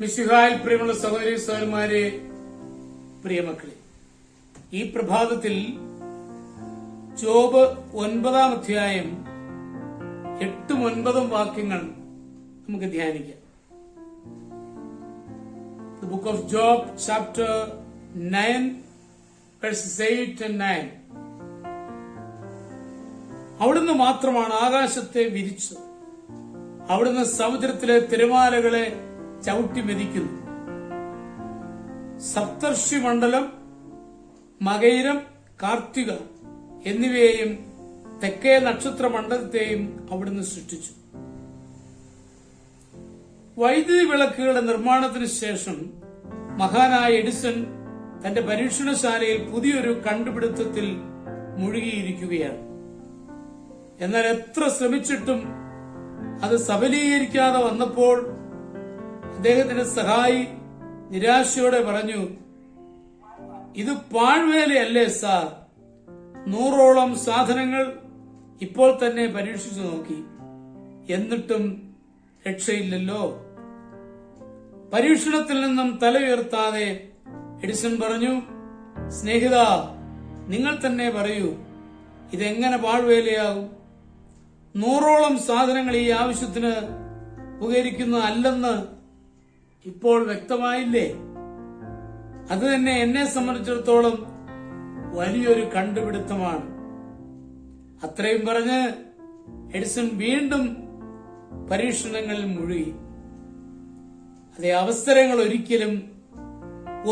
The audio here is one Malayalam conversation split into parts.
മിശിഹായിൽ പ്രിയമുള്ള സഹോദരി സഹോദരന്മാരെ പ്രിയമക്കളെ ഈ പ്രഭാതത്തിൽ ജോബ് ഒൻപതാം അധ്യായം എട്ടും ഒൻപതും വാക്യങ്ങൾ നമുക്ക് ധ്യാനിക്കാം the book of Job chapter 9, eight 8 and 9. അവിടുന്ന് മാത്രമാണ് ആകാശത്തെ വിരിച്ചത് അവിടുന്ന് സമുദ്രത്തിലെ തിരമാലകളെ ചവിട്ടി മെതിക്കുന്നു. സപ്തർഷി മണ്ഡലം മകയിരം കാർത്തിക എന്നിവയെയും തെക്കേ നക്ഷത്ര മണ്ഡലത്തെയും അവിടുന്ന് സൃഷ്ടിച്ചു. വൈദ്യുതി വിളക്കുകളുടെ നിർമ്മാണത്തിന് ശേഷം മഹാനായ എഡിസൺ തന്റെ പരീക്ഷണശാലയിൽ പുതിയൊരു കണ്ടുപിടുത്തത്തിൽ മുഴുകിയിരിക്കുകയാണ്. എന്നാൽ എത്ര ശ്രമിച്ചിട്ടും അത് സബലീകരിക്കാതെ വന്നപ്പോൾ അദ്ദേഹത്തിന്റെ സഹായി നിരാശയോടെ പറഞ്ഞു ഇത് പാഴ്വേലയല്ലേ സാർ? നൂറോളം സാധനങ്ങൾ ഇപ്പോൾ തന്നെ പരീക്ഷിച്ചു നോക്കി. എന്നിട്ടും രക്ഷയില്ലല്ലോ. പരീക്ഷണത്തിൽ നിന്നും തല ഉയർത്താതെ എഡിസൺ പറഞ്ഞു സ്നേഹിത നിങ്ങൾ തന്നെ പറയൂ ഇതെങ്ങനെ പാഴ്വേലയാകും നൂറോളം സാധനങ്ങൾ ഈ ആവശ്യത്തിന് ഉപകരിക്കുന്നതല്ലെന്ന് ഇപ്പോൾ വ്യക്തമായില്ലേ? അത് തന്നെ എന്നെ സംബന്ധിച്ചിടത്തോളം വലിയൊരു കണ്ടുപിടുത്തമാണ്. അത്രയും പറഞ്ഞ് എഡിസൺ വീണ്ടും പരീക്ഷണങ്ങളിൽ മുഴുകി. അതേ അവസരങ്ങൾ ഒരിക്കലും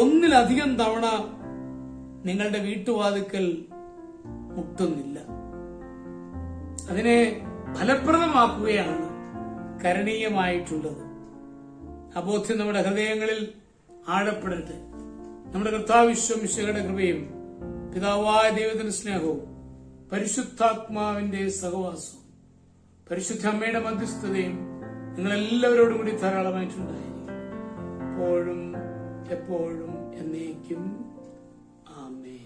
ഒന്നിലധികം തവണ നിങ്ങളുടെ വീട്ടുവാതുക്കൽ മുട്ടുന്നില്ല. അതിനെ ഫലപ്രദമാക്കുകയാണ് കരണീയമായിട്ടുള്ളത്. അബോധ്യം നമ്മുടെ ഹൃദയങ്ങളിൽ ആഴപ്പെടട്ടെ നമ്മുടെ കർത്താവിശ്വം വിശ്വയുടെ കൃപയും പിതാവായ ദൈവത്തിന്റെ സ്നേഹവും പരിശുദ്ധാത്മാവിന്റെ സഹവാസവും പരിശുദ്ധ അമ്മയുടെ മധ്യസ്ഥതയും നിങ്ങളെല്ലാവരോടും കൂടി ധാരാളമായിട്ടുണ്ടായിരിക്കും. എപ്പോഴും എപ്പോഴും എന്നേക്കും. ആമേ